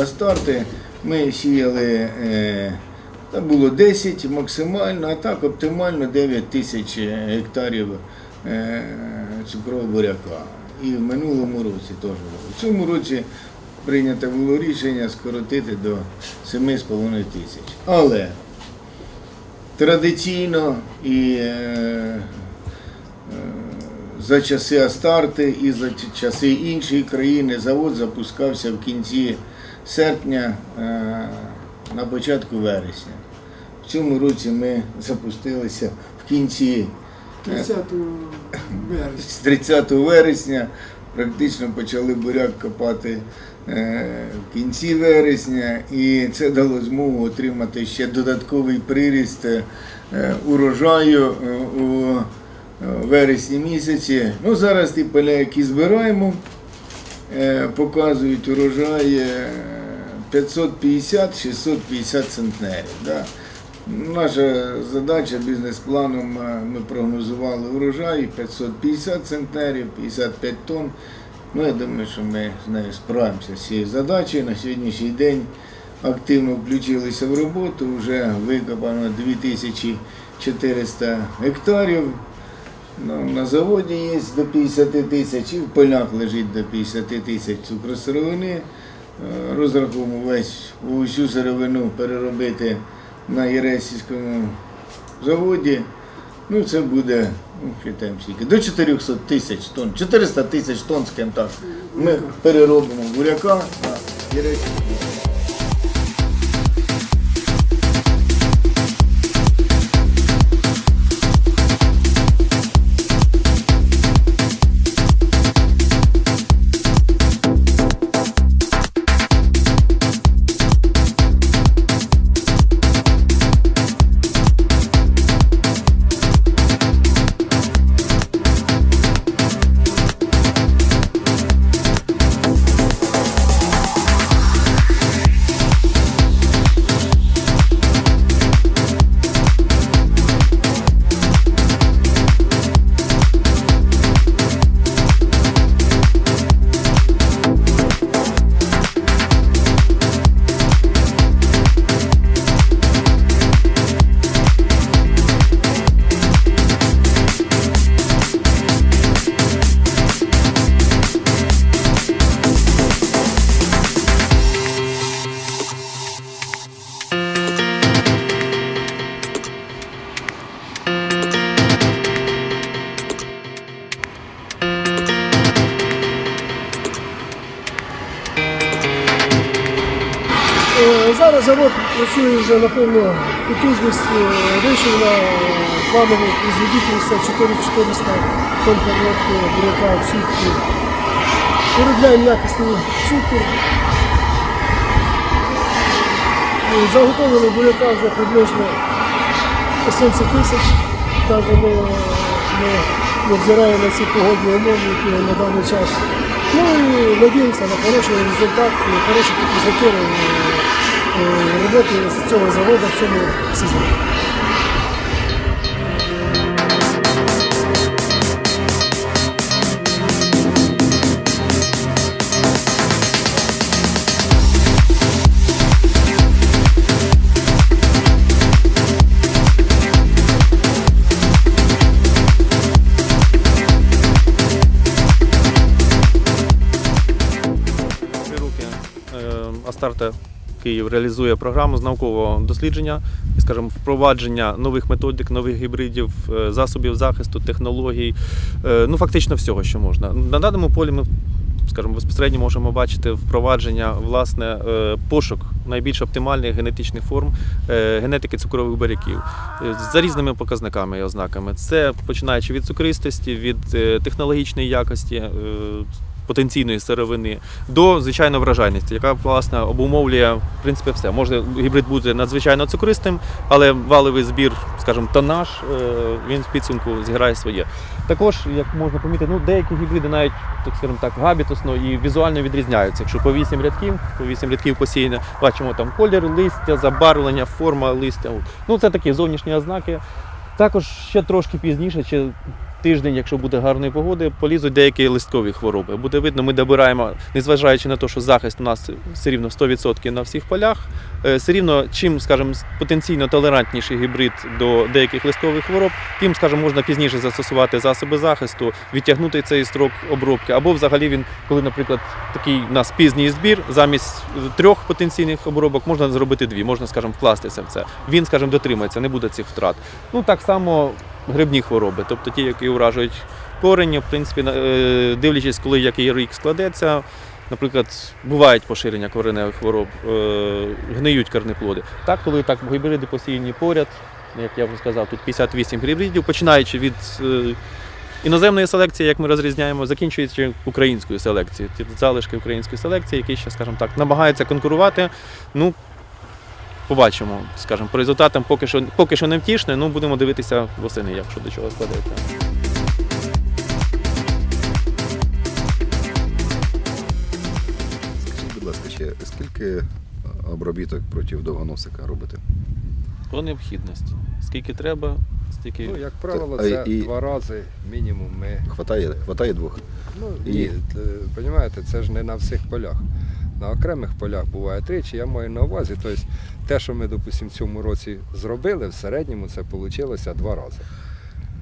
Астарти ми сіяли, е, там було 10 максимально, а так оптимально 9 тисяч гектарів е, цукрового буряка. І в минулому році теж було. В цьому році прийнято було рішення скоротити до 7,5 тисяч. Але традиційно і е, е, за часи Астарти і за часи іншої країни завод запускався в кінці серпня е, на початку вересня. В цьому році ми запустилися в кінці 30 вересня. з 30 вересня практично почали буряк копати е, в кінці вересня, і це дало змогу отримати ще додатковий приріст е, урожаю е, у е, вересні місяці. Ну, зараз ті поля, які збираємо, е, показують урожай е, 550-650 центнерів. Да. Наша задача бізнес-планом е, ми прогнозували урожай 550 центнерів, 55 тонн. Ну, я думаю, що ми з нею справимося з цією задачею. На сьогоднішній день активно включилися в роботу, вже викопано 2400 гектарів. Ну, на заводі є до 50 тисяч, і в полях лежить до 50 тисяч цукросировини. Е, Розраховуємо весь усю сировину переробити на Єресівському заводі. Ну, це буде, ну, скільки, до 400 тисяч тонн, 400 тисяч тонн, скажімо так. Ми переробимо буряка на Єресівському. Завод працює вже на повну потужність, е, вийшов на планову производительність 4400 тонн переробки буряка в сутки. Виробляємо якісний цукор. Е, Заготовили буряка вже приблизно 70 тисяч. Навіть ми, ми, взираємо на ці погодні умови, які на даний час. Ну і надіємося на хороший результат, і хороші показники е, е, роботи з цього заводу в цьому сезоні. Е, Астарта Київ реалізує програму з наукового дослідження і, скажімо, впровадження нових методик, нових гібридів, е, засобів захисту, технологій, е, ну фактично всього, що можна. На даному полі ми. Скажімо, безпосередньо можемо бачити впровадження власне е, пошук найбільш оптимальних генетичних форм генетики цукрових буряків е, за різними показниками і ознаками. Це починаючи від цукристості, від технологічної якості, потенційної сировини до звичайно вражайності, яка власне обумовлює в принципі все. Може гібрид бути надзвичайно цукристим, але валовий збір, скажімо, тонаж, е, він в підсумку зіграє своє. Також, як можна помітити, ну деякі гібриди навіть так скажімо так габітусно і візуально відрізняються. Якщо по 8 рядків, по 8 рядків посіяно, бачимо там колір листя, забарвлення, форма листя. Ну це такі зовнішні ознаки. Також ще трошки пізніше, чи тиждень, якщо буде гарної погоди, полізуть деякі листкові хвороби. Буде видно, ми добираємо, незважаючи на те, що захист у нас все рівно 100% на всіх полях. е, Все рівно, чим, скажімо, потенційно толерантніший гібрид до деяких листкових хвороб, тим, скажімо, можна пізніше застосувати засоби захисту, відтягнути цей строк обробки, або взагалі він, коли, наприклад, такий у нас пізній збір, замість трьох потенційних обробок можна зробити дві, можна, скажімо, вкластися в це. Він, скажімо, дотримається, не буде цих втрат. Ну так само грибні хвороби, тобто ті, які уражують корені, в принципі, е, дивлячись, коли який рік складеться. Наприклад, бувають поширення кореневих хвороб, е, гниють корнеплоди. Так, коли так гібриди посіяні поряд, як я вже сказав, тут 58 гібридів, починаючи від е, іноземної селекції, як ми розрізняємо, закінчуючи українською селекцією. Ті залишки української селекції, які ще, скажімо так, намагаються конкурувати. Ну, побачимо, скажімо, по результатам поки що, поки що не втішне, ну будемо дивитися восени, якщо до чого складеться. Скажіть, будь ласка, ще скільки обробіток проти довгоносика робите? По необхідності. Скільки треба, стільки. Ну, як правило, А, це і- два рази мінімум ми. Хватає, хватає двох? Ну, І- ні, розумієте, це ж не на всіх полях. На окремих полях буває тричі, я маю на увазі. Тобто те, що ми, допустимо, в цьому році зробили, в середньому це вийшло два рази.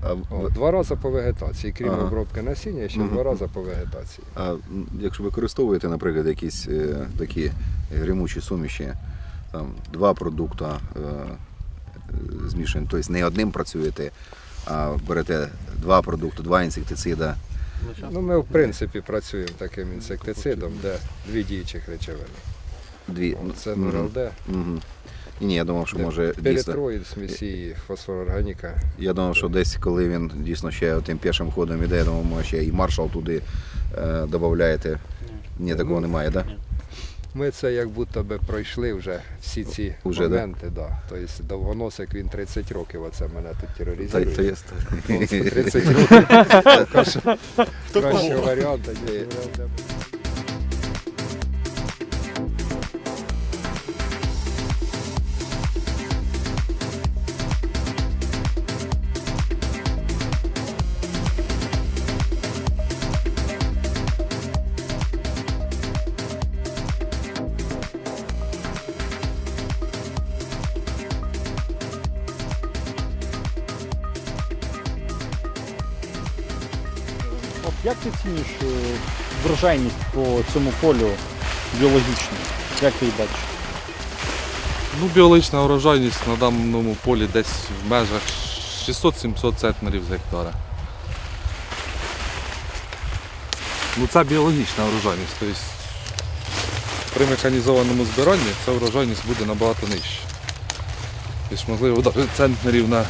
А, О, в- два рази по вегетації, крім Ага. обробки насіння, ще Мгм. два рази по вегетації. а якщо використовуєте, наприклад, якісь е, такі гримучі суміші, там, два продукти е, е, змішані, тобто не одним працюєте, а берете два продукти, два інсектицида. Ну, ми, в принципі, працюємо таким інсектицидом, де дві діючих речовини. Дві. Це. НРЛД, Мгм. Ні, я думав, що може дійсно. смісії, фосфорорганіка. Я думав, що десь, коли він дійсно ще тим пішим ходом іде, я думав, може ще і маршал туди е, додаєте. Ні, такого Ну, немає, так? Да? Ми це як будто би пройшли вже всі ці Уже, моменти. Да? Тобто довгоносик він 30 років, оце мене тут тероризує. та є. Ну, 30 років. Краще Кращого як ти ціниш е, врожайність по цьому полю біологічну? Як ти її бачиш? Ну, біологічна урожайність на даному полі десь в межах 600-700 центнерів з гектара. Ну, це біологічна урожайність. Тобто при механізованому збиранні ця урожайність буде набагато нижча. Тобто, можливо, навіть центнерів на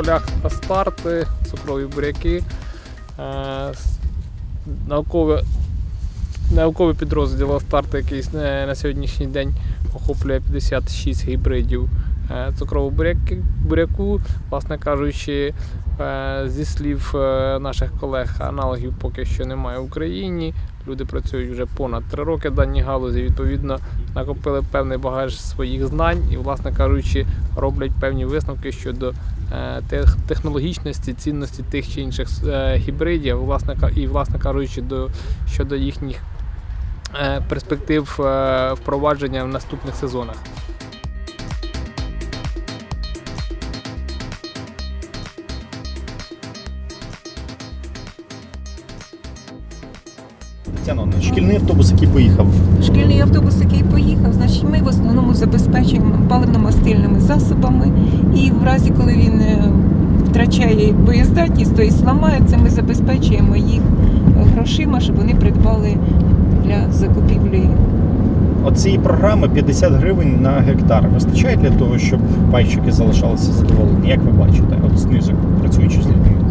полях Астарти, цукрові буряки. Е, с- Науковий, підрозділ Астарти, який на, сьогоднішній день охоплює 56 гібридів е, цукрового буряку. Власне кажучи, е, зі слів наших колег, аналогів поки що немає в Україні. Люди працюють вже понад 3 роки в даній галузі. Відповідно, накопили певний багаж своїх знань і, власне кажучи, роблять певні висновки щодо технологічності, цінності тих чи інших е, гібридів, власне, і, власне кажучи, до, щодо їхніх е, перспектив е, впровадження в наступних сезонах. Шкільний автобус, який поїхав. Шкільний автобус, який поїхав, значить ми в основному забезпечуємо паливно-мастильними засобами. І в разі, коли він е, втрачає боєздатність, то і зламається, ми забезпечуємо їх грошима, щоб вони придбали для закупівлі. От цієї програми 50 гривень на гектар. Вистачає для того, щоб пайщики залишалися задоволені. Як ви бачите, от знизу працюючи з людьми?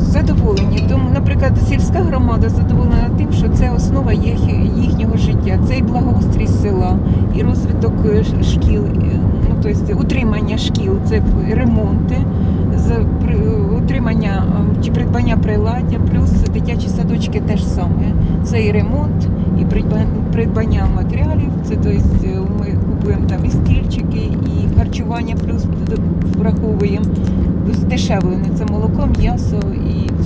Наприклад, сільська громада задоволена тим, що це основа їх, їхнього життя. Це і благоустрій села, і розвиток е, шкіл, е, ну тобто утримання шкіл, це ремонти. Утримання е, чи придбання приладдя, плюс дитячі садочки теж саме. Це і ремонт, і придбання матеріалів. Це тобто ми купуємо там і стільчики, і харчування, плюс враховуємо здешевлене. Це молоко, м'ясо і